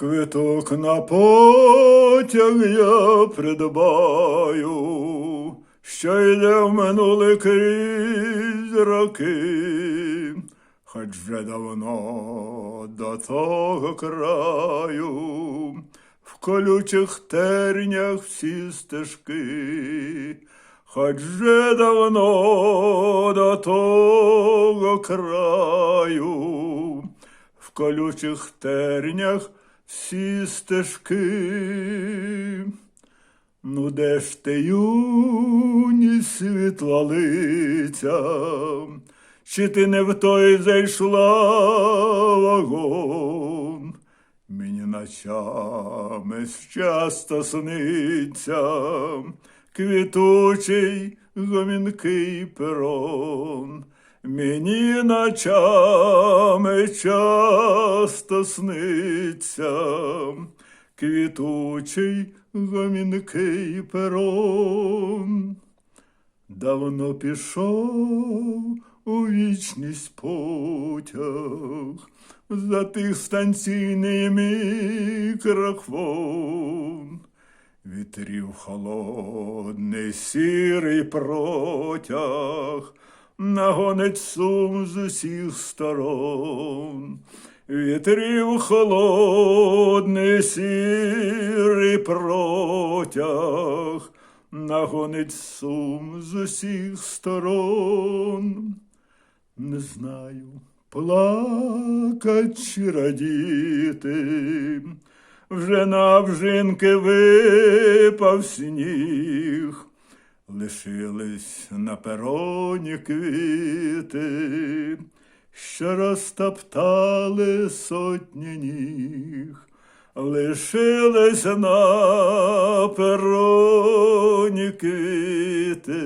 Квиток на потяг я придбаю, що йде в минуле крізь роки, хоч вже давно до того краю, в колючих тернях всі стежки, хоч вже давно до того краю, в колючих тернях всі стежки. Ну, де ж ти юні світла лиця, чи ти не в той зайшла вагон? Мені ночами часто сниться квітучий гомінкий перон. Мені ночами часто сниться квітучий гомінкий перон. Давно пішов у вічність потяг, затих станційний мікрофон. Вітрів холодний сірий протяг, нагонить сум з усіх сторон. Вітрів холодний сірий протяг, нагонить сум з усіх сторон. Не знаю, плакать чи радіти, вже навжинки випав сніг, лишились на пероні квіти, що розтоптали сотні ніг. Лишились на пероні квіти,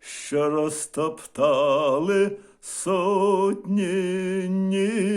що розтоптали сотні ніг.